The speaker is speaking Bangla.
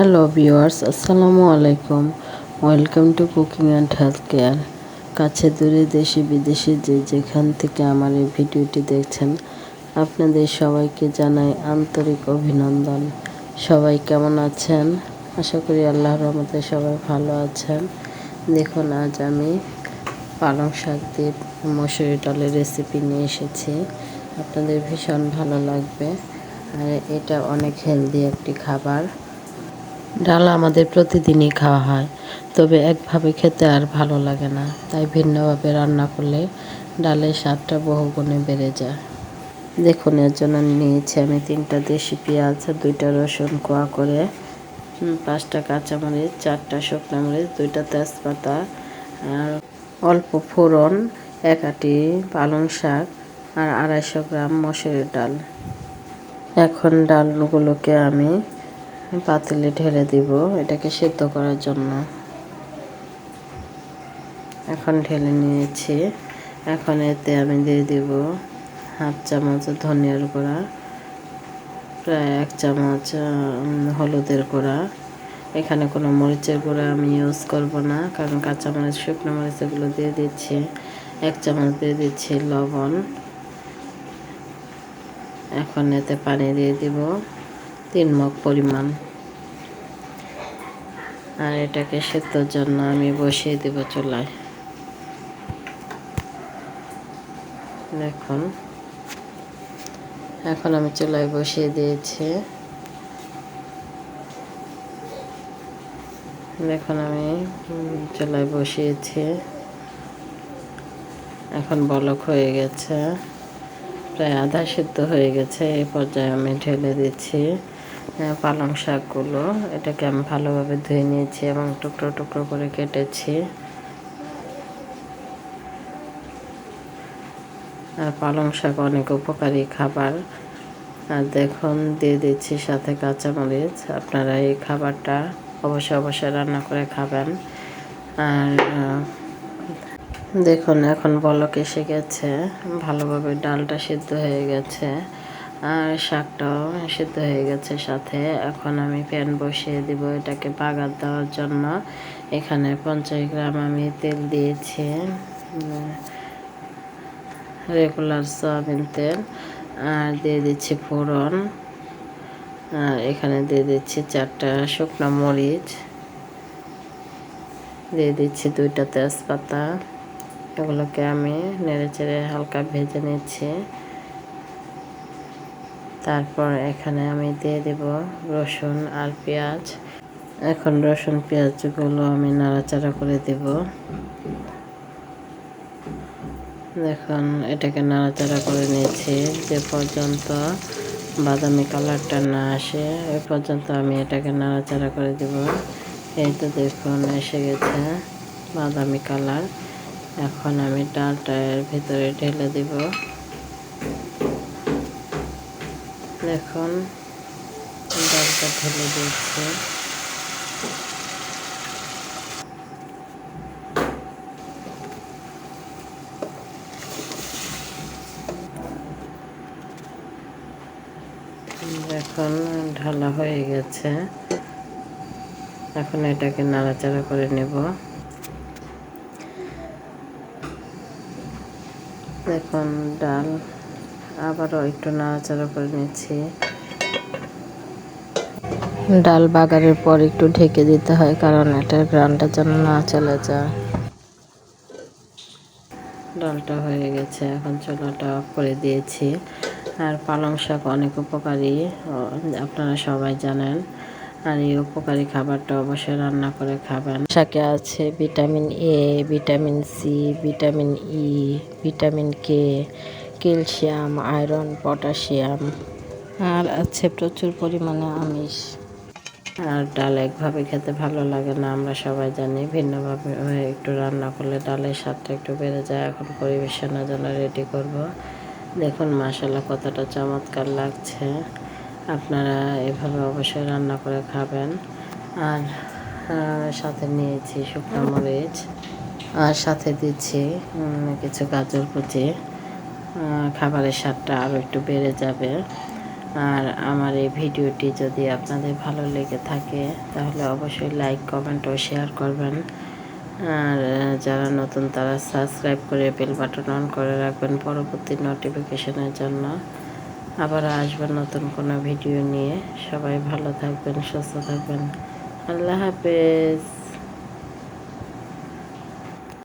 হ্যালো ভিউয়ার্স আসসালামু আলাইকুম welcome to cooking and health care কাছে দূরে দেশে বিদেশে যে যেখান থেকে আমার এই ভিডিওটি দেখছেন, আপনাদের সবাইকে জানাই আন্তরিক অভিনন্দন। সবাই কেমন আছেন? আশা করি আল্লাহ রহমতে সবাই ভালো আছেন। দেখুন, আজ আমি পালং শাক দিয়ে মসুরি ডালের রেসিপি নিয়ে এসেছি। আপনাদের ভীষণ ভালো লাগবে। আর এটা অনেক হেলদি একটি খাবার। ডাল আমাদের প্রতিদিনই খাওয়া হয়, তবে একভাবে খেতে আর ভালো লাগে না, তাই ভিন্নভাবে রান্না করলে ডালের স্বাদটা বহুগুণে বেড়ে যায়। দেখুন, এর জন্য নিয়েছি আমি তিনটা দেশি পেঁয়াজ, দুইটা রসুন কোয়া করে পাঁচটা কাঁচামরিচ, চারটা শুকনো মরিচ, দুইটা তেজপাতা, আর অল্প ফোড়ন, এক আটি পালং শাক, আর আড়াইশো গ্রাম মসুরের ডাল। এখন ডালগুলোকে আমি পাতিলে ঢেলে দিব, এটাকে সেদ্ধ করার জন্য। এখন ঢেলে নিয়েছি। এখন এতে আমি দিয়ে দিব হাফ চামচ ধনিয়ার গুঁড়া, প্রায় এক চামচ হলুদের গুঁড়া। এখানে কোনো মরিচের গুঁড়া আমি ইউজ করব না, কারণ কাঁচা মরিচ শুকনো মরিচ এগুলো দিয়ে দিচ্ছি। এক চামচ দিয়ে দিচ্ছি লবণ। এখন এতে পানি দিয়ে দিব। তিন মগ পরিমাণ। আর এটাকে সেদ্ধর জন্য আমি বসিয়ে দেব চুলায়। দেখুন, এখন আমি চুলায় বসিয়ে দিয়েছি। দেখুন, আমি চুলায় বসিয়েছি। এখন বলক হয়ে গেছে। প্রায় আধা সিদ্ধ হয়ে গেছে। এই পর্যায়ে আমি ঢেলে দিচ্ছি। পালং শাকগুলো, এটাকে আমি ভালোভাবে ধুয়ে নিয়েছি এবং টুকরো টুকরো করে কেটেছি। আর পালং শাক অনেক উপকারী খাবার। আর দেখুন, দিয়ে দিচ্ছি সাথে কাঁচামরিচ। আপনারা এই খাবারটা অবশ্যই অবশ্যই রান্না করে খাবেন। আর দেখুন, এখন বলক এসে গেছে। ভালোভাবে ডালটা সিদ্ধ হয়ে গেছে। আর শাকটাও সিদ্ধ হয়ে গেছে সাথে। এখন আমি প্যান বসিয়ে দিব এটাকে বাগার দেওয়ার জন্য। এখানে পঞ্চাশ গ্রাম আমি তেল দিয়েছি, রেগুলার সয়াবিন তেল, আর দিয়ে দিচ্ছি ফোড়ন, আর এখানে দিয়ে দিচ্ছি চারটা শুকনো মরিচ, দিয়ে দিচ্ছি দুইটা তেজপাতা। এগুলোকে আমি নেড়ে চেড়ে হালকা ভেজে নিচ্ছি। তারপর এখানে আমি দিয়ে দেব রসুন আর পেঁয়াজ। এখন রসুন, পেঁয়াজগুলো আমি নাড়াচাড়া করে দেব। দেখুন এটাকে নাড়াচাড়া করে নিয়েছি যে পর্যন্ত বাদামি কালারটা না আসে ওই পর্যন্ত আমি এটাকে নাড়াচাড়া করে দেব। এই তো দেখুন, এসে গেছে বাদামি কালার। এখন আমি ডালটা এর ভিতরে ঢেলে দিব। দেখুন ডালটা ঢেলে দিচ্ছে এখন ঢালা হয়ে গেছে। এখন এটাকে নাড়াচাড়া করে নেব। এখন ডাল আবারও একটু নাড়াচাড়া করে নিচ্ছি। ডাল বাগারের পর একটু ঢেকে দিতে হয়, কারণ এটার গ্রানটা যেন না চলে যায়। ডালটা হয়ে গেছে, এখন চুলাটা অফ করে দিয়েছি। আর পালং শাক অনেক উপকারী আপনারা সবাই জানেন। আর এই উপকারী খাবারটা অবশ্যই রান্না করে খাবেন। শাকে আছে vitamin A vitamin C vitamin E vitamin K calcium, iron, potassium আর আছে প্রচুর পরিমাণে আমিষ। আর ডাল একভাবে খেতে ভালো লাগে না, আমরা সবাই জানি। ভিন্নভাবে একটু রান্না করলে ডালের স্বাদটা একটু বেড়ে যায়। এখন পরিবেশনের জন্য রেডি করব। দেখুন মশালা কতটা চমৎকার লাগছে। আপনারা এভাবে অবশ্যই রান্না করে খাবেন। আর সাথে নিয়েছি শুকনো মরিচ। আর সাথে দিচ্ছি কিছু গাজর কুচি। খাবারের স্বাদটা আরও একটু বেড়ে যাবে। আর আমার এই ভিডিওটি যদি আপনাদের ভালো লেগে থাকে, তাহলে অবশ্যই লাইক কমেন্ট ও শেয়ার করবেন। আর যারা নতুন তারা সাবস্ক্রাইব করে বেল বাটন অন করে রাখবেন পরবর্তী নোটিফিকেশনের জন্য। আবার আসবেন নতুন কোনো ভিডিও নিয়ে। সবাই ভালো থাকবেন, সুস্থ থাকবেন। আল্লাহ হাফেজ।